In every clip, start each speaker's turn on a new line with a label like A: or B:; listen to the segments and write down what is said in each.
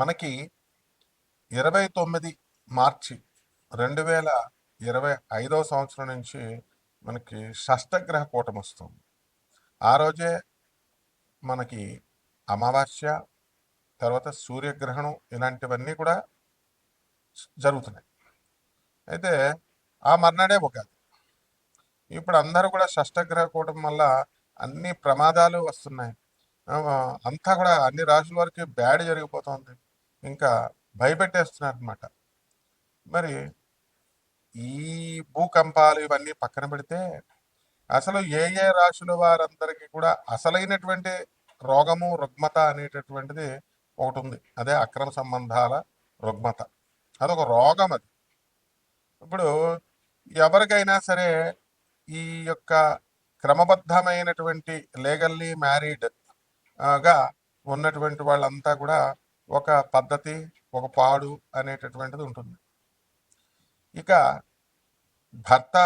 A: మనకి ఇరవై తొమ్మిది మార్చి రెండు వేల ఇరవై ఐదవ సంవత్సరం నుంచి మనకి షష్టగ్రహ కూటం వస్తుంది. ఆ రోజే మనకి అమావాస్య తర్వాత సూర్యగ్రహణం ఇలాంటివన్నీ కూడా జరుగుతున్నాయి. అయితే ఆ మర్నాడే ఉగాది. ఇప్పుడు అందరూ కూడా షష్టగ్రహ కూటం వల్ల అన్ని ప్రమాదాలు వస్తున్నాయి. అంతా కూడా అన్ని రాశుల వరకు బ్యాడ్ జరిగిపోతుంది. ఇంకా భయపెట్టేస్తున్నారనమాట మరి ఈ భూకంపాలు ఇవన్నీ పక్కన పెడితే అసలు ఏ ఏ రాశుల వారందరికీ కూడా అసలైనటువంటి రోగము రుగ్మత అనేటటువంటిది ఒకటి ఉంది అదే అక్రమ సంబంధాల రుగ్మత. అదొక రోగం అది. ఇప్పుడు ఎవరికైనా సరే ఈ యొక్క క్రమబద్ధమైనటువంటి లీగల్లీ మ్యారీడ్గా ఉన్నటువంటి వాళ్ళంతా కూడా ఒక పద్ధతి ఒక పాడు అనేటటువంటిది ఉంటుంది. ఇక భర్త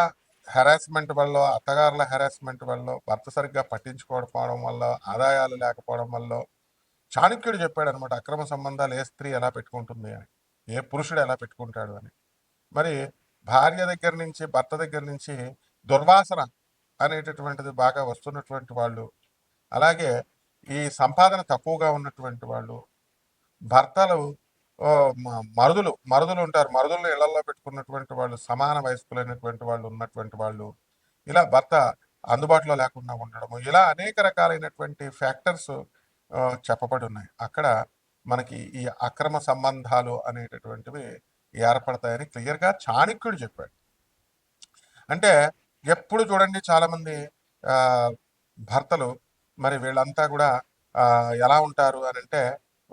A: హెరాస్మెంట్ వల్ల అత్తగారుల హెరాస్మెంట్ వల్ల భర్త సరిగ్గా పట్టించుకోకపోవడం వల్ల ఆదాయాలు లేకపోవడం వల్ల చాణక్యుడు చెప్పాడు అనమాట అక్రమ సంబంధాలు ఏ స్త్రీ ఎలా పెట్టుకుంటుంది అని ఏ పురుషుడు ఎలా పెట్టుకుంటాడు అని. మరి భార్య దగ్గర నుంచి భర్త దగ్గర నుంచి దుర్వాసన అనేటటువంటిది బాగా వస్తున్నటువంటి వాళ్ళు అలాగే ఈ సంపాదన తక్కువగా ఉన్నటువంటి వాళ్ళు భర్తలు మరుదులు మరుదులు ఉంటారు. మరుదులను ఇళ్ళలో పెట్టుకున్నటువంటి వాళ్ళు సమాన వయస్కులైనటువంటి వాళ్ళు ఉన్నటువంటి వాళ్ళు ఇలా భర్త అందుబాటులో లేకుండా ఉండడము ఇలా అనేక రకాలైనటువంటి ఫ్యాక్టర్స్ చెప్పబడి ఉన్నాయి. అక్కడ మనకి ఈ అక్రమ సంబంధాలు అనేటటువంటివి ఏర్పడతాయని క్లియర్గా చాణక్యుడు చెప్పాడు. అంటే ఎప్పుడు చూడండి చాలామంది భర్తలు మరి వీళ్ళంతా కూడా ఎలా ఉంటారు అని అంటే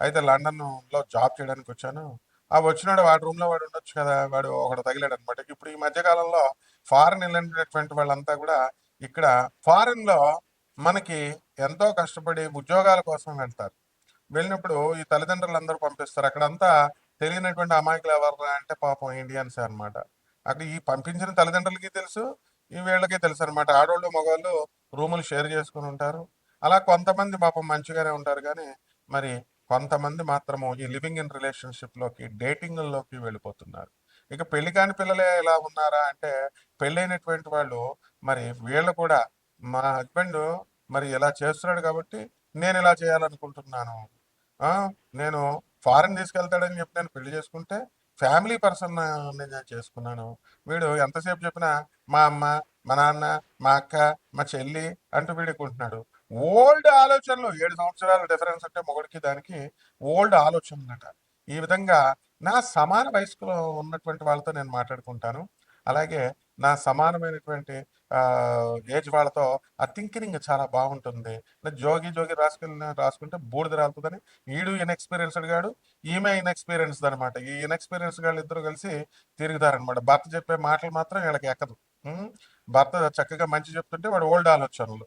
A: అయితే లండన్లో జాబ్ చేయడానికి వచ్చాను. ఆ వచ్చినాడు వాడి రూమ్లో వాడు ఉండొచ్చు కదా వాడు ఒకడు తగిలాడు అనమాట ఇప్పుడు ఈ మధ్యకాలంలో ఫారెన్ వెళ్ళినటువంటి వాళ్ళంతా కూడా ఇక్కడ ఫారెన్లో మనకి ఎంతో కష్టపడి ఉద్యోగాల కోసం వెళ్తారు. వెళ్ళినప్పుడు ఈ తల్లిదండ్రులు అందరూ పంపిస్తారు. అక్కడంతా తెలియనటువంటి అమాయకులు ఎవరు అంటే పాపం ఇండియన్స్ అనమాట అక్కడ ఈ పంపించిన తల్లిదండ్రులకి తెలుసు ఈ వీళ్ళకి తెలుసు అనమాట ఆడవాళ్ళు మగవాళ్ళు రూములు షేర్ చేసుకుని ఉంటారు. అలా కొంతమంది పాపం మంచిగానే ఉంటారు కానీ మరి కొంతమంది మాత్రము ఈ లివింగ్ ఇన్ రిలేషన్షిప్లోకి డేటింగ్లోకి వెళ్ళిపోతున్నారు. ఇక పెళ్ళి కాని పిల్లలే ఎలా ఉన్నారా అంటే పెళ్ళైనటువంటి వాళ్ళు మరి వీళ్ళు కూడా మా హస్బెండ్ మరి ఇలా చేస్తున్నాడు కాబట్టి నేను ఇలా చేయాలనుకుంటున్నాను. నేను ఫారెన్ తీసుకెళ్తాడని చెప్పి నేను పెళ్ళి చేసుకుంటే ఫ్యామిలీ పర్సన్ నేను చేసుకున్నాను. వీడు ఎంతసేపు చెప్పినా మా అమ్మ మా నాన్న మా అక్క మా చెల్లి అంటూ వీడుకుంటున్నాడు ఓల్డ్ ఆలోచనలు ఏడు సంవత్సరాల డిఫరెన్స్ అంటే మొగుడికి దానికి ఓల్డ్ ఆలోచనలట ఈ విధంగా నా సమాన వయస్కులో ఉన్నటువంటి వాళ్ళతో నేను మాట్లాడుకుంటాను. అలాగే నా సమానమైనటువంటి ఏజ్ వాళ్ళతో ఆ థింకింగ్ చాలా బాగుంటుంది. జోగి జోగి రాసుకుని రాసుకుంటే బూడిద రాలుతుందని ఈడు ఇన్ఎక్స్పీరియన్స్డ్ గాడు ఈమె ఇన్ఎక్స్పీరియన్స్డ్ అనమాట ఈ ఇన్ఎక్స్పీరియన్స్ గాళ్ళు ఇద్దరు కలిసి తిరుగుతారనమాట భర్త చెప్పే మాటలు మాత్రం వీళ్ళకి ఎక్కదు. భర్త చక్కగా మంచి చెప్తుంటే వాడు ఓల్డ్ ఆలోచనలు.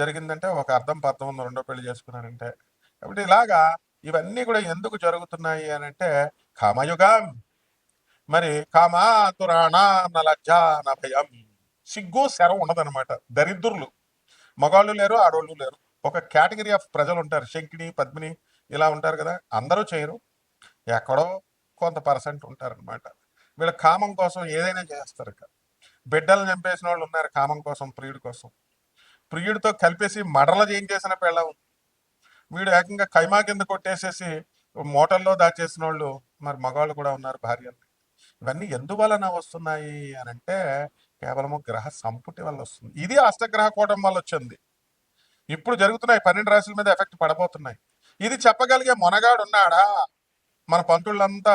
A: జరిగిందంటే ఒక అర్థం పర్థం ఉంది రెండో పెళ్ళి చేసుకున్నారంటే కాబట్టి ఇలాగా ఇవన్నీ కూడా ఎందుకు జరుగుతున్నాయి అని అంటే కామయుగం. మరి కామాతురాణ నలజ్జ నా భయం సిగ్గు శరం ఉండదన్నమాట. దరిద్రులు. మగాళ్ళు లేరు ఆడోళ్ళు లేరు. ఒక కేటగిరీ ఆఫ్ ప్రజలు ఉంటారు శంకిని పద్మిని ఇలా ఉంటారు కదా. అందరూ చేయరు. ఎక్కడో కొంత పర్సెంట్ ఉంటారనమాట వీళ్ళ కామం కోసం ఏదైనా చేస్తారు ఇక. బిడ్డలు చంపేసిన వాళ్ళు ఉన్నారు కామం కోసం ప్రియుడి కోసం. ప్రియుడితో కలిపేసి మడల చేయించేసిన పెళ్ళం. వీడు ఏకంగా కైమా కింద కొట్టేసేసి మోటల్లో దాచేసిన వాళ్ళు మరి మగవాళ్ళు కూడా ఉన్నారు భార్యలు. ఇవన్నీ ఎందువలన వస్తున్నాయి అని అంటే కేవలము గ్రహ సంపుటి వల్ల వస్తుంది. ఇది అష్టగ్రహ కూటం వల్ల వచ్చింది. ఇప్పుడు జరుగుతున్నాయి పన్నెండు రాశుల మీద ఎఫెక్ట్ పడబోతున్నాయి. ఇది చెప్పగలిగే మొనగాడు ఉన్నాడా మన పంతుళ్ళంతా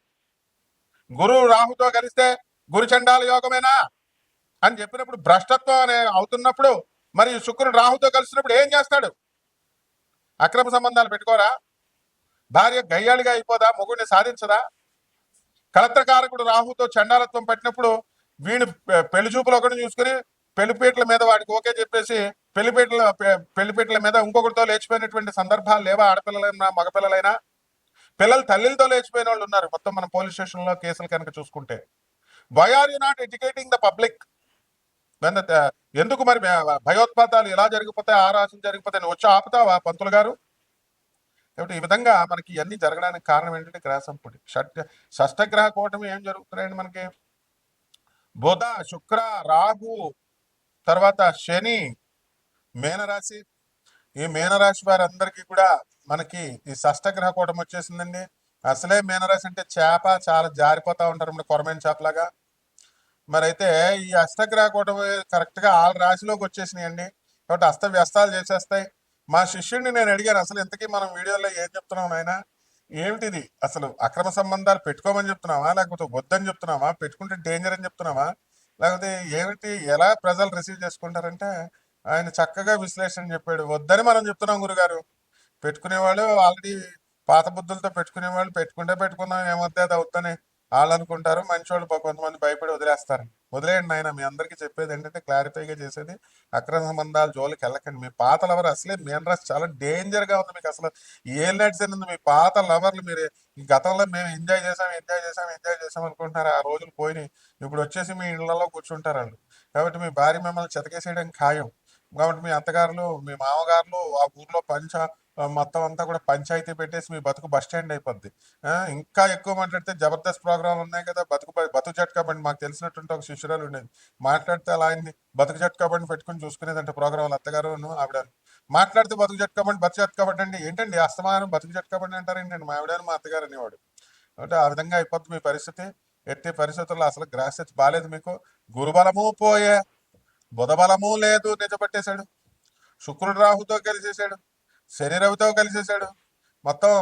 A: గురువు రాహుతో కలిస్తే గురు చండాల యోగమేనా? అని చెప్పినప్పుడు భ్రష్టత్వం అనే అవుతున్నప్పుడు మరి శుక్రుడు రాహుతో కలిసినప్పుడు ఏం చేస్తాడు? అక్రమ సంబంధాలు పెట్టుకోరా? భార్య గయ్యాళిగా అయిపోదా? మొగుడిని సాధించదా? కలత్రకారకుడు రాహుతో చండాలత్వం పట్టినప్పుడు వీడు పెళ్ళి చూపులు ఒకటి చూసుకుని పెళ్ళిపీటల మీద వాడికి ఓకే చెప్పేసి పెళ్ళిపీటల పెళ్ళిపీటల మీద ఇంకొకరితో లేచిపోయినటువంటి సందర్భాలు లేవా? ఆడపిల్లలైనా మగపిల్లలైనా? పిల్లలు తల్లితో లేచిపోయిన వాళ్ళు ఉన్నారు. మొత్తం మన పోలీస్ స్టేషన్లో కేసులు కనుక చూసుకుంటే. Why are you not educating the public ఎందుకు మరి భ- భయోత్పాతాలు ఎలా జరిగిపోతాయి ఆ రాశులు జరిగిపోతాయి వచ్చి ఆపుతావా పంతులు గారు? కాబట్టి ఈ విధంగా మనకి ఇవన్నీ జరగడానికి కారణం ఏంటంటే గ్రహ సంపుటి షట్ షష్టగ్రహ కూటమి ఏం జరుగుతున్నాయండి మనకి? బుధ శుక్ర రాహు తర్వాత శని మేనరాశి. ఈ మీనరాశి వారందరికీ కూడా మనకి ఈ షష్టగ్రహ కూటం వచ్చేసిందండి. అసలే మీనరాశి అంటే చేప చాలా జారిపోతా ఉంటారు మన కొరమైన చేపలాగా. మరి అయితే ఈ అష్టగ్రహ కూటం కరెక్ట్గా ఆరు రాశిలోకి వచ్చేసినాయండి. కాబట్టి అస్త వ్యస్తాలు చేసేస్తాయి. మా శిష్యుడిని నేను అడిగాను అసలు ఇంతకీ మనం వీడియోలో ఏం చెప్తున్నాం నాయన? ఏమిటిది? అసలు అక్రమ సంబంధాలు పెట్టుకోమని చెప్తున్నావా? లేకపోతే వద్దని చెప్తున్నావా? పెట్టుకుంటే డేంజర్ అని చెప్తున్నావా? లేకపోతే ఏమిటి? ఎలా ప్రజలు రిసీవ్ చేసుకుంటారంటే ఆయన చక్కగా విశ్లేషణ చెప్పాడు. వద్దని మనం చెప్తున్నాం గురుగారు. పెట్టుకునేవాళ్ళు ఆల్రెడీ పాత బుద్ధులతో పెట్టుకునేవాళ్ళు పెట్టుకుంటే పెట్టుకున్నాం ఏమొద్దే అది అవుతానే వాళ్ళు అనుకుంటారు. మంచి వాళ్ళు కొంతమంది భయపడి వదిలేస్తారు. వదిలేయండి ఆయన మీ అందరికీ చెప్పేది ఏంటంటే క్లారిఫైగా చేసేది అక్రమ సంబంధాలు జోలికి వెళ్ళకండి. మీ పాత లవర్ అసలే మెయిన్ రాసి చాలా డేంజర్గా ఉంది మీకు అసలు. ఏ ఏం అనేది మీ పాత లవర్లు మీరు గతంలో మేము ఎంజాయ్ చేసాం ఎంజాయ్ చేసాం ఎంజాయ్ చేసాం అనుకుంటున్నారు. ఆ రోజులు పోయినాయి. ఇప్పుడు వచ్చేసి మీ ఇళ్ళలో కూర్చుంటారు వాళ్ళు. కాబట్టి మీ భార్య మిమ్మల్ని చెతకేసేయడం ఖాయం. కాబట్టి మీ అత్తగారులు మీ మామగారులు ఆ ఊర్లో పంచ మొత్తం అంతా కూడా పంచాయతీ పెట్టేసి మీ బతుకు బస్ స్టాండ్ అయిపోద్ది. ఇంకా ఎక్కువ మాట్లాడితే జబర్దస్త్ ప్రోగ్రామ్ ఉన్నాయి కదా బతుకు బతుకు జట్కా బండి మాకు తెలిసినటువంటి ఒక శిష్యురాలు ఉండేది మాట్లాడితే అలా ఆయన్ని బతుకు జట్కా బండి పెట్టుకుని చూసుకునేదంటే ప్రోగ్రాంలు అత్తగారు ఆవిడ. మాట్లాడితే బతుకు జట్కా బండి బతుకు జట్కా బండి అండి. ఏంటండి అస్తమానం బతుకు జట్కా బండి అంటారండి మా ఆవిడ మా అత్తగారు అనేవాడు. అంటే ఆ విధంగా అయిపోద్ది మీ పరిస్థితి. ఎట్టి పరిస్థితుల్లో అసలు గ్రాసెస్ బాగాలేదు మీకు. గురుబలము పోయే బుధబలము లేదు నిజపెట్టేశాడు శుక్రుడు రాహుతో కలిసేసాడు శరీరవితో కలిసేసాడు మొత్తం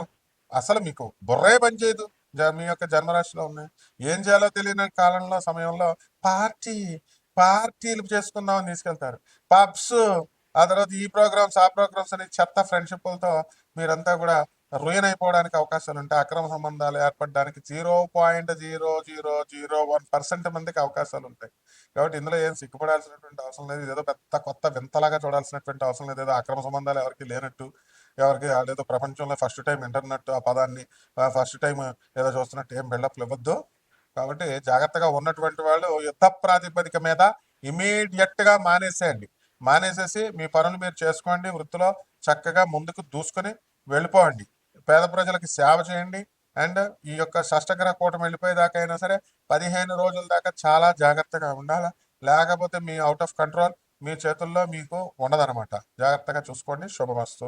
A: అసలు మీకు బుర్రే పనిచేయదు జ- మీ యొక్క జన్మరాశిలో ఉన్నాయి ఏం చేయాలో తెలియని కాలంలో సమయంలో పార్టీ పార్టీలు చేసుకుందామని తీసుకెళ్తారు. పబ్స్ ఆ తర్వాత ఈ ప్రోగ్రామ్స్ ఆ ప్రోగ్రామ్స్ అని చెత్త ఫ్రెండ్షిప్లతో మీరంతా కూడా రుయిన్ అయిపోవడానికి అవకాశాలు ఉంటాయి అక్రమ సంబంధాలు ఏర్పడడానికి zero point zero zero zero one percent మందికి అవకాశాలు ఉంటాయి. కాబట్టి ఇందులో ఏం సిగ్గుపడాల్సినటువంటి అవసరం లేదు. ఇదేదో పెద్ద కొత్త వింతలాగా చూడాల్సినటువంటి అవసరం లేదు. ఏదో అక్రమ సంబంధాలు ఎవరికి లేనట్టు ఎవరికి ఏదో ప్రపంచంలో ఫస్ట్ టైం ఇంటర్నెట్ ఆ పదాన్ని ఫస్ట్ టైం ఏదో చూస్తున్నట్టు ఏం బిల్డప్లు ఇవ్వద్దు. కాబట్టి జాగ్రత్తగా ఉన్నటువంటి వాళ్ళు యుద్ధ ప్రాతిపదిక మీద ఇమీడియట్గా మానేసేయండి. మానేసేసి మీ పనులు మీరు చేసుకోండి వృత్తిలో చక్కగా ముందుకు దూసుకొని వెళ్ళిపోండి. పేద ప్రజలకి సేవ చేయండి. అండ్ ఈ యొక్క షష్టగ్రహ కూటమి వెళ్ళిపోయేదాకా అయినా సరే పదిహేను రోజుల దాకా చాలా జాగ్రత్తగా ఉండాలి. లేకపోతే మీ అవుట్ ఆఫ్ కంట్రోల్ మీ చేతుల్లో మీకు ఉండదన్నమాట. జాగ్రత్తగా చూసుకోండి. శుభమస్తు.